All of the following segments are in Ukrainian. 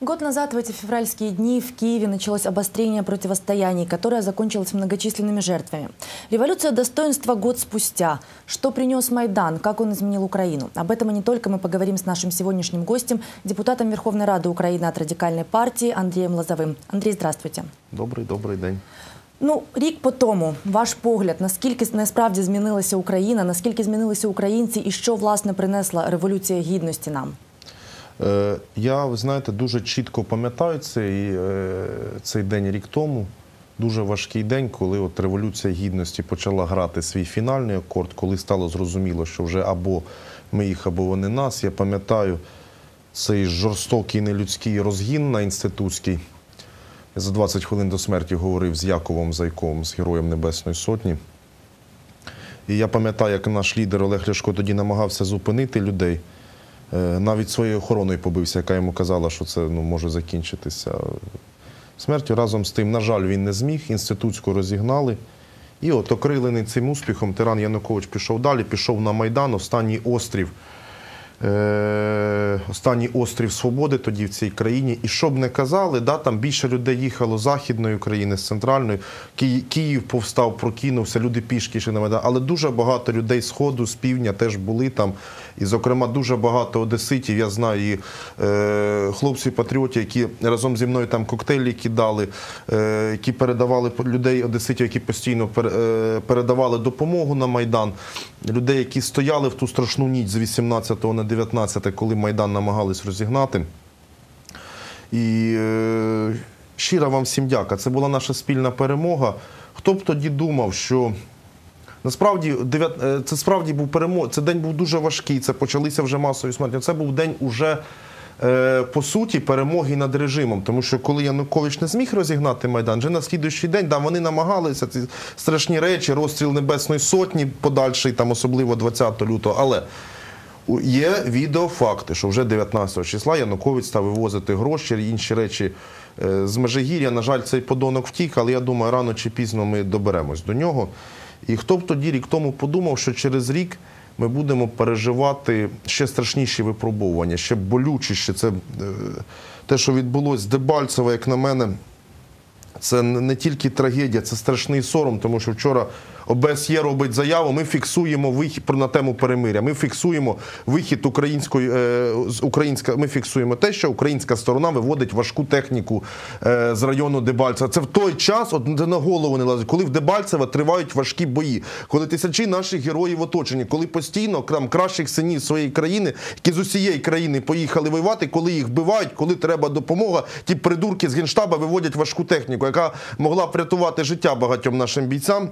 Год назад в эти февральские дни в Киеве началось обострение противостояний, которое закончилось многочисленными жертвами. Революция достоинства год спустя. Что принес Майдан, как он изменил Украину? Об этом и не только мы поговорим с нашим сегодняшним гостем, депутатом Верховной Рады Украины от Радикальной партии Андреем Лозовым. Андрей, здравствуйте. Добрий, добрий день. Ну, рік по тому, ваш погляд, наскільки насправді змінилася Україна, наскільки змінилися українці і що, власне, принесла Революція Гідності нам? Е, я, ви знаєте, дуже чітко пам'ятаю цей, е, цей день рік тому. Дуже важкий день, коли от Революція Гідності почала грати свій фінальний акорд, коли стало зрозуміло, що вже або ми їх, або вони нас. Я пам'ятаю цей жорстокий нелюдський розгін на інститутський. Я за 20 хвилин до смерті говорив з Яковом Зайковим, з Героєм Небесної Сотні. І я пам'ятаю, як наш лідер Олег Ляшко тоді намагався зупинити людей. Е, Навіть своєю охороною побився, яка йому казала, що це ну, може закінчитися смертю. Разом з тим, на жаль, він не зміг, інститутську розігнали. І от окрилений цим успіхом, тиран Янукович пішов далі, пішов на Майдан, останній острів. Е, останній острів свободи тоді в цій країні. І що б не казали, да, там більше людей їхало з західної України, з центральної. Ки- Київ повстав, прокинувся, люди пішки йшли на Майдан. Але дуже багато людей з Сходу, з півдня теж були там. І, зокрема, дуже багато одеситів. Я знаю і е, хлопців-патріотів, які разом зі мною там коктейлі кидали, е, які передавали людей, одеситів, які постійно пер- е, передавали допомогу на Майдан. Людей, які стояли в ту страшну ніч з 18 на 19, коли Майдан намагались розігнати. І е, щира вам всім дяка. Це була наша спільна перемога. Хто б тоді думав, що насправді е, це справді був перемог. Це день був дуже важкий. Це почалися вже масові смерті. Це був день уже. е, По суті, перемоги над режимом, тому що коли Янукович не зміг розігнати майдан, вже на слідуючий день да, вони намагалися ці страшні речі, розстріл Небесної Сотні, подальший, там особливо 20 лютого. Але Є відеофакти, що вже 19 числа Янукович став вивозити гроші і інші речі е, з Межигір'я. На жаль, цей подонок втік, але я думаю, рано чи пізно ми доберемось до нього. І хто б тоді рік тому подумав, що через рік ми будемо переживати ще страшніші випробування, ще болючіше. Це е, те, що відбулось з Дебальцева, як на мене, це не не тільки трагедія, це страшний сором, тому що вчора ОБСЄ робить заяву. Ми фіксуємо вихід на тему перемиря. Ми фіксуємо вихід української е, з українська. Ми фіксуємо те, що українська сторона виводить важку техніку е, з району Дебальцева. Це в той час, от на голову не лазить, коли в Дебальцево тривають важкі бої, коли тисячі наших героїв оточені, коли постійно там кращих синів своєї країни, які з усієї країни поїхали воювати, коли їх вбивають, коли треба допомога, ті придурки з генштаба виводять важку техніку, яка могла врятувати життя багатьом нашим бійцям.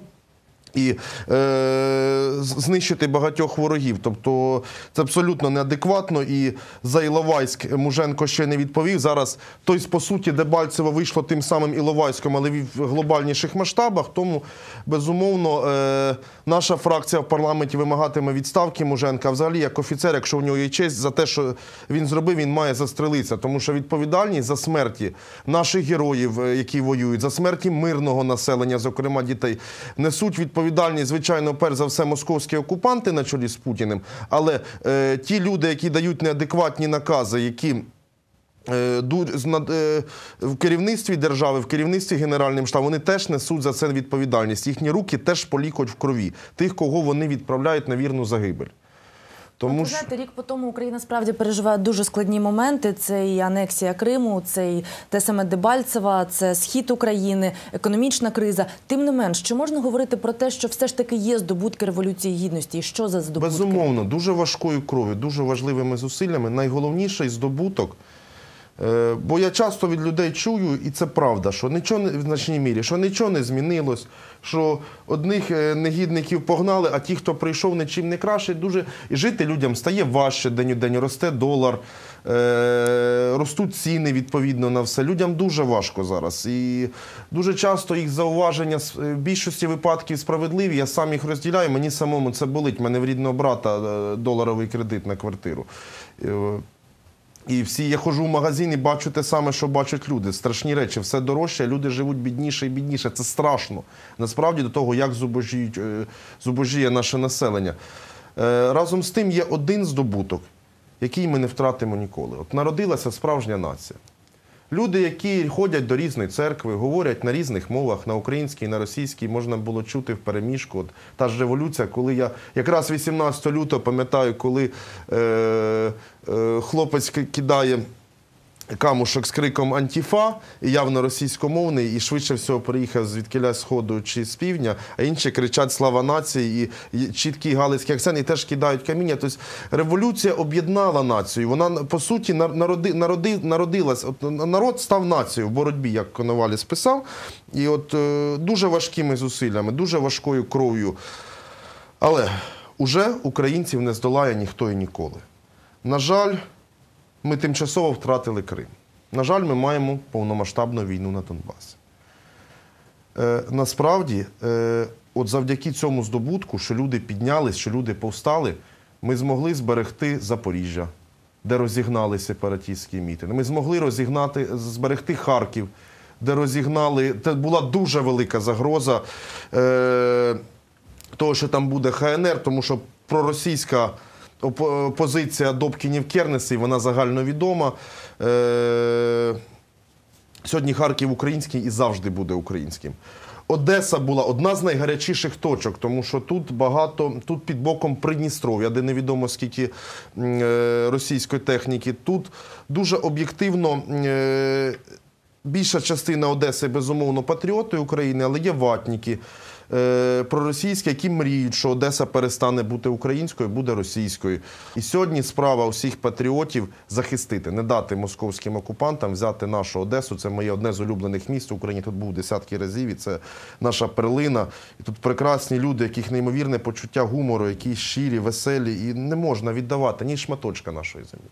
І е, знищити багатьох ворогів. Тобто це абсолютно неадекватно. І за Іловайськ Муженко ще не відповів. Зараз той, по суті, Дебальцево вийшло тим самим Іловайськом, але в глобальніших масштабах. Тому, безумовно, е, наша фракція в парламенті вимагатиме відставки Муженка. Взагалі, як офіцер, якщо в нього є честь, за те, що він зробив, він має застрелитися. Тому що відповідальність за смерті наших героїв, е, які воюють, за смерті мирного населення, зокрема дітей, несуть відповідальність, звичайно, перш за все, московські окупанти на чолі з Путіним. Але е, ті люди, які дають неадекватні накази, які е, е, в керівництві держави, в керівництві Генеральним штабом, вони теж несуть за це відповідальність. Їхні руки теж полікоть в крові тих, кого вони відправляють на вірну загибель. Тому що знаєте, рік по тому Україна справді переживає дуже складні моменти. Це і анексія Криму, це і те саме Дебальцева, це схід України, економічна криза. Тим не менш, чи можна говорити про те, що все ж таки є здобутки революції гідності? І що за здобутки? Безумовно, дуже важкою кров'ю, дуже важливими зусиллями. Найголовніший здобуток. Е, Бо я часто від людей чую, і це правда, що нічого в значній мірі, що нічого не змінилось, що одних е, негідників погнали, а ті, хто прийшов, нічим не краще, дуже і жити людям стає важче день у день, росте долар, е, ростуть ціни відповідно на все. Людям дуже важко зараз. І дуже часто їх зауваження в більшості випадків справедливі. Я сам їх розділяю. Мені самому це болить. Мене в рідного брата доларовий кредит на квартиру. І всі я ходжу в магазин і бачу те саме, що бачать люди. Страшні речі, все дорожче, люди живуть бідніше і бідніше. Це страшно. Насправді до того, як зубожіють, е, зубожіє наше населення. Е, Разом з тим є один здобуток, який ми не втратимо ніколи. От народилася справжня нація. Люди, які ходять до різної церкви, говорять на різних мовах, на українській, на російській, можна було чути в переміжку. От та ж революція, коли я якраз 18 лютого пам'ятаю, коли е, е, хлопець кидає камушок з криком Антіфа, явно російськомовний, і швидше всього приїхав звідкиля сходу чи з півдня, а інші кричать Слава нації і, чіткий галицький акцент, і теж кидають каміння. Тобто революція об'єднала націю. Вона по суті нар- народи, народи, народилась. От народ став нацією в боротьбі, як Коноваліс писав. І от е, дуже важкими зусиллями, дуже важкою кров'ю. Але уже українців не здолає ніхто і ніколи. На жаль, ми тимчасово втратили Крим. На жаль, ми маємо повномасштабну війну на Донбасі. Е, насправді, е, от завдяки цьому здобутку, що люди піднялись, що люди повстали, ми змогли зберегти Запоріжжя, де розігнали сепаратистські мітинги. Ми змогли розігнати, зберегти Харків, де розігнали. Це була дуже велика загроза е, того, що там буде ХНР, тому що проросійська позиція Добкінів Кернесі, вона загальновідома. Е, Сьогодні Харків український і завжди буде українським. Одеса була одна з найгарячіших точок, тому що тут багато, тут під боком Придністров'я, де невідомо скільки е, російської техніки. Тут дуже об'єктивно е, більша частина Одеси, безумовно, патріоти України, але є ватніки проросійські, які мріють, що Одеса перестане бути українською, буде російською. І сьогодні справа усіх патріотів захистити, не дати московським окупантам взяти нашу Одесу. Це моє одне з улюблених міст в Україні. Тут був десятки разів, і це наша перлина. І тут прекрасні люди, яких неймовірне почуття гумору, які щирі, веселі, і не можна віддавати ні шматочка нашої землі.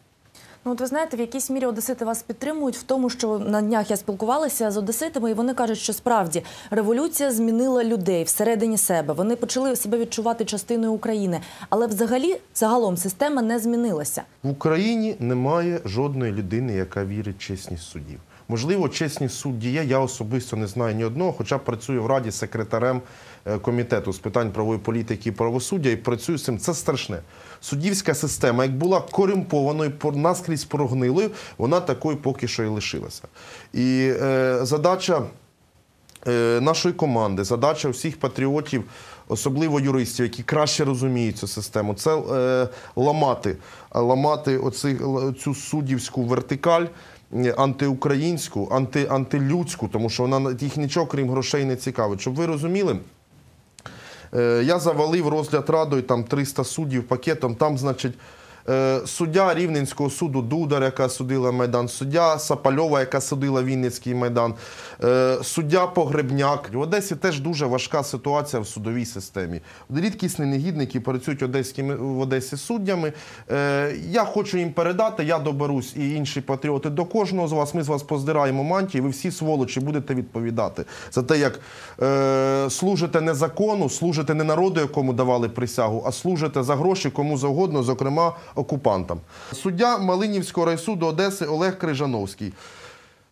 Ну, от ви знаєте, в якійсь мірі одесити вас підтримують в тому, що на днях я спілкувалася з одеситами, і вони кажуть, що справді революція змінила людей всередині себе. Вони почали себе відчувати частиною України, але взагалі загалом система не змінилася. В Україні немає жодної людини, яка вірить в чесність судів. Можливо, чесність судді є. Я особисто не знаю ні одного, хоча працюю в раді секретарем е, комітету з питань правової політики і правосуддя і працюю з цим. Це страшне. Суддівська система, як була корумпованою, наскрізь прогнилою, вона такою поки що і лишилася. І е, задача е, нашої команди, задача всіх патріотів, особливо юристів, які краще розуміють цю систему, це е, ламати, ламати л- цю суддівську вертикаль. е, Антиукраїнську, анти, антилюдську, тому що вона їх нічого крім грошей не цікавить. Щоб ви розуміли, Я завалив розгляд радою там 300 суддів пакетом. Там, значить, е, суддя Рівненського суду Дудар, яка судила Майдан, суддя Сапальова, яка судила Вінницький Майдан, е, суддя Погребняк. В Одесі теж дуже важка ситуація в судовій системі. Рідкісні негідники працюють одеськими в Одесі суддями. Е, Я хочу їм передати, я доберусь і інші патріоти до кожного з вас. Ми з вас поздираємо мантії. Ви всі сволочі будете відповідати за те, як е, служите не закону, служите не народу, якому давали присягу, а служите за гроші кому завгодно, зокрема окупантам. Суддя Малинівського райсуду Одеси Олег Крижановський.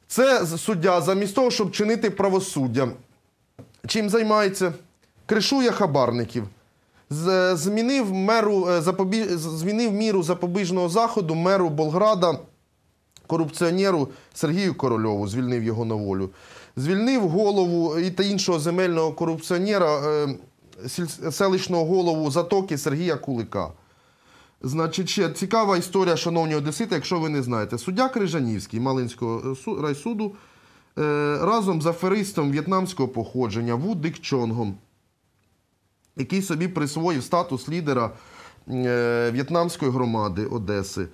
Це суддя замість того, щоб чинити правосуддя. Чим займається? Кришує хабарників. Змінив меру е, запобі... змінив міру запобіжного заходу меру Болграда корупціонеру Сергію Корольову, звільнив його на волю. Звільнив голову і та іншого земельного корупціонера, е, селищного голову Затоки Сергія Кулика. Значить, ще цікава історія, шановні одесити, якщо ви не знаєте. Суддя Крижанівський Малинського е, райсуду е, разом з аферистом в'єтнамського походження Ву Дик Чонгом, який собі присвоїв статус лідера е, в'єтнамської громади Одеси.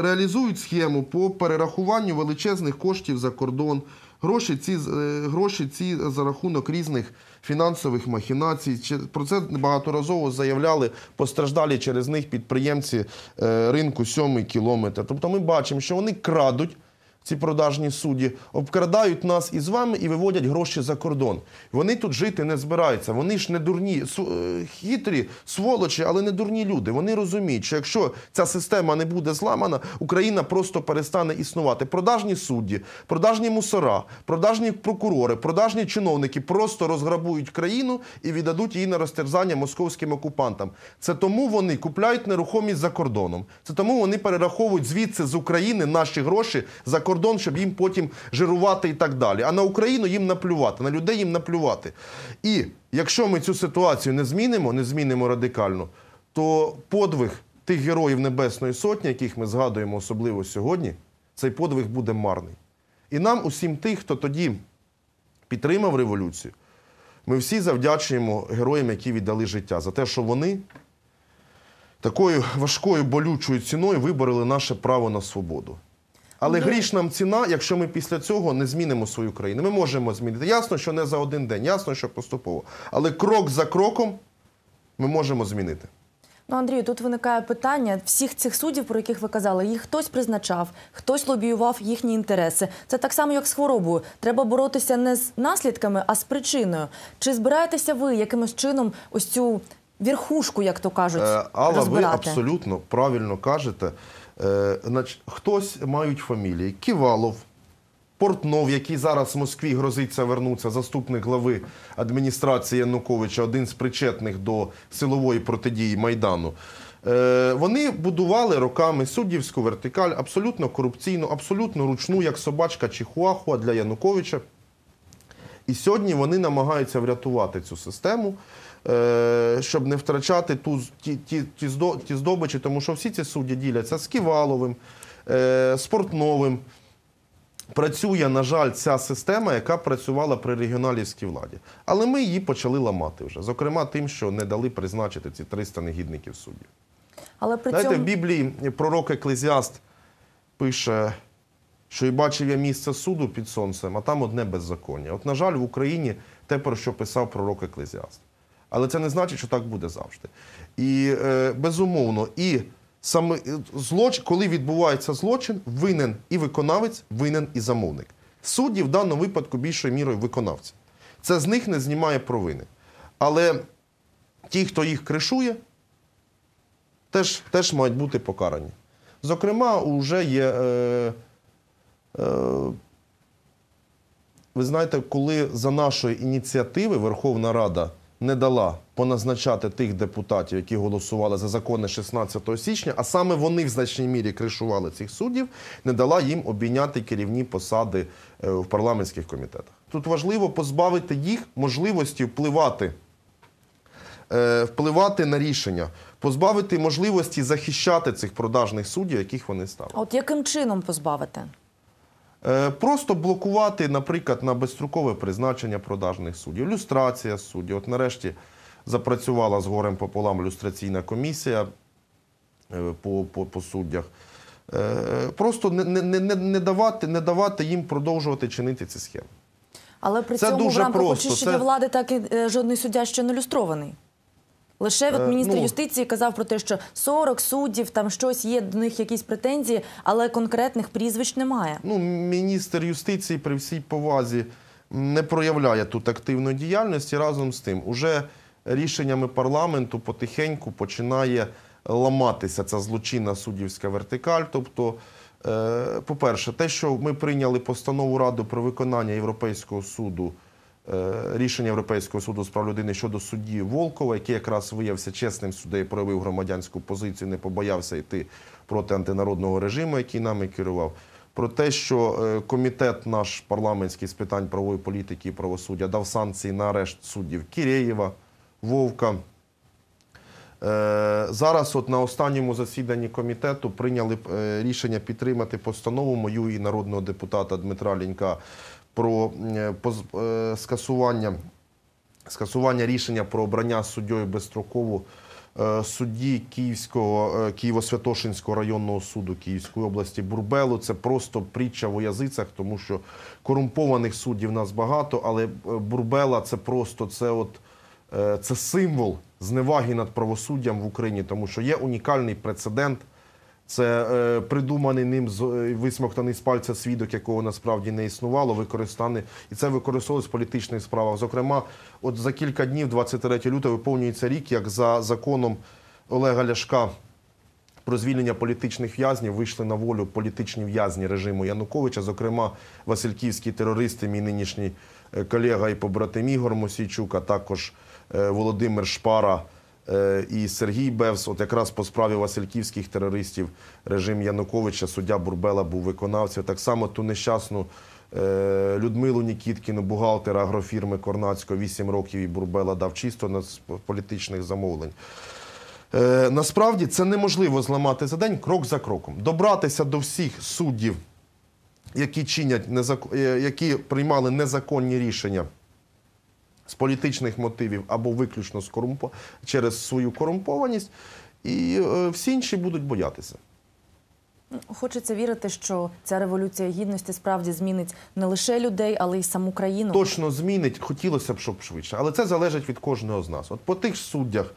Реалізують схему по перерахуванню величезних коштів за кордон. Гроші ці, е, гроші ці за рахунок різних фінансових махінацій. Про це багаторазово заявляли постраждалі через них підприємці е, ринку сьомий кілометр. Тобто ми бачимо, що вони крадуть ці продажні судді, обкрадають нас із вами і виводять гроші за кордон. Вони тут жити не збираються. Вони ж не дурні, е, хитрі, сволочі, але не дурні люди. Вони розуміють, що якщо ця система не буде зламана, Україна просто перестане існувати. Продажні судді, продажні мусора, продажні прокурори, продажні чиновники просто розграбують країну і віддадуть її на розтерзання московським окупантам. Це тому вони купляють нерухомість за кордоном. Це тому вони перераховують звідси з України наші гроші за кордон кордон, щоб їм потім жирувати і так далі. А на Україну їм наплювати, на людей їм наплювати. І якщо ми цю ситуацію не змінимо, не змінимо радикально, то подвиг тих героїв Небесної Сотні, яких ми згадуємо особливо сьогодні, цей подвиг буде марний. І нам, усім тих, хто тоді підтримав революцію, ми всі завдячуємо героям, які віддали життя, за те, що вони такою важкою болючою ціною вибороли наше право на свободу. Але гріш нам ціна, якщо ми після цього не змінимо свою країну. Ми можемо змінити. Ясно, що не за один день, ясно, що поступово. Але крок за кроком ми можемо змінити. Ну, Андрію, тут виникає питання всіх цих суддів, про яких ви казали, їх хтось призначав, хтось лобіював їхні інтереси. Це так само, як з хворобою. Треба боротися не з наслідками, а з причиною. Чи збираєтеся ви якимось чином ось цю верхушку, як то кажуть, Е, Алла, ви абсолютно правильно кажете. Е, значить, хтось мають фамілії Ківалов, Портнов, який зараз в Москві грозиться вернутися, заступник глави адміністрації Януковича, один з причетних до силової протидії Майдану. Е, Вони будували роками суддівську вертикаль, абсолютно корупційну, абсолютно ручну, як собачка Чихуахуа для Януковича. І сьогодні вони намагаються врятувати цю систему, щоб не втрачати ту, ті, ті, ті, ті здобичі, тому що всі ці судді діляться з Ківаловим, е, з Портновим. Працює, на жаль, ця система, яка працювала при регіоналівській владі. Але ми її почали ламати вже. Зокрема, тим, що не дали призначити ці 300 негідників суддів. Але при Знаєте, цьому в Біблії пророк Еклезіаст пише, що і бачив я місце суду під сонцем, а там одне беззаконня. От, на жаль, в Україні те, про що писав пророк Еклезіаст. Але це не значить, що так буде завжди. І е, безумовно, і саме е, злочин, коли відбувається злочин, винен і виконавець, винен і замовник. Судді в даному випадку більшою мірою виконавці. Це з них не знімає провини. Але ті, хто їх кришує, теж, теж мають бути покарані. Зокрема, вже є. Е, е, ви знаєте, коли за нашої ініціативи Верховна Рада не дала поназначати тих депутатів, які голосували за закони 16 січня, а саме вони в значній мірі кришували цих суддів, не дала їм обійняти керівні посади е, в парламентських комітетах. Тут важливо позбавити їх можливості впливати е, впливати на рішення, позбавити можливості захищати цих продажних суддів, яких вони стали. От яким чином позбавити? Е, Просто блокувати, наприклад, на безстрокове призначення продажних суддів, люстрація суддів. От нарешті запрацювала з горем пополам люстраційна комісія е, по, по, по суддях. Е, Просто не, не, не, не, давати, не давати їм продовжувати чинити ці схеми. Але при Це цьому дуже в рамках просто. очищення Це- влади так і жодний суддя ще не люстрований. Лише от Е, міністр ну- юстиції казав про те, що 40 суддів, там щось є, до них якісь претензії, але конкретних прізвищ немає. Ну, міністр юстиції при всій повазі не проявляє тут активної діяльності. Разом з тим, уже рішеннями парламенту потихеньку починає ламатися ця злочинна суддівська вертикаль. Тобто, е, по-перше, те, що ми прийняли постанову Ради про виконання Європейського суду. Е, Рішення Європейського суду з прав людини щодо судді Волкова, який якраз виявився чесним суддею, проявив громадянську позицію, не побоявся йти проти антинародного режиму, який нами керував. Про те, що е, комітет наш парламентський з питань правової політики і правосуддя дав санкції на арешт суддів Кірєєва, Вовка. Е, Зараз, от на останньому засіданні комітету, прийняли рішення підтримати постанову мою і народного депутата Дмитра Лінька про е, е, скасування, скасування рішення про обрання суддєю безстроково е, судді Київського Києво-Святошинського районного суду Київської області Бурбелу. Це просто притча в язицях, тому що корумпованих суддів нас багато, але Бурбела це просто це от. Це символ зневаги над правосуддям в Україні, тому що є унікальний прецедент. Це е, придуманий ним з- е, висмоктаний з пальця свідок, якого насправді не існувало, використаний, і це використовувалось в політичних справах. Зокрема, от за кілька днів, 23 лютого, виповнюється рік, як за законом Олега Ляшка про звільнення політичних в'язнів вийшли на волю політичні в'язні режиму Януковича, зокрема Васильківські терористи, мій нинішній е, колега і побратим Ігор Мосійчук, а також е, Володимир Шпара, І Сергій Бевс, от якраз по справі Васильківських терористів, режим Януковича, суддя Бурбела був виконавцем. Так само ту нещасну е, Людмилу Нікіткіну, бухгалтера агрофірми Корнацького, 8 років і Бурбела дав чисто на політичних замовлень. Е, Насправді це неможливо зламати за день крок за кроком. Добратися до всіх суддів, які чинять е, які приймали незаконні рішення з політичних мотивів або виключно з корумпо... через свою корумпованість, і е, всі інші будуть боятися. Хочеться вірити, що ця революція гідності справді змінить не лише людей, але й саму країну. Точно змінить, хотілося б, щоб швидше, але це залежить від кожного з нас. От по тих суддях,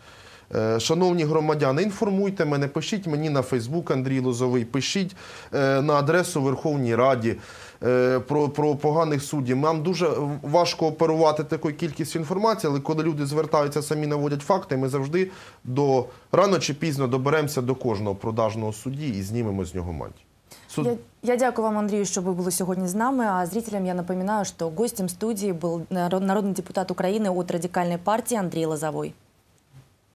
шановні громадяни, інформуйте мене, пишіть мені на Фейсбук Андрій Лозовий, пишіть е, на адресу Верховній Раді е, про, про поганих суддів. Нам дуже важко оперувати такою кількістю інформації, але коли люди звертаються, самі наводять факти, ми завжди до рано чи пізно доберемося до кожного продажного судді і знімемо з нього мантію. Суд... Я, я дякую вам, Андрію, що ви були сьогодні з нами. А зрителям я напоминаю, що гостем студії был народ- народный депутат Украины от радикальной партии Андрей Лозовой.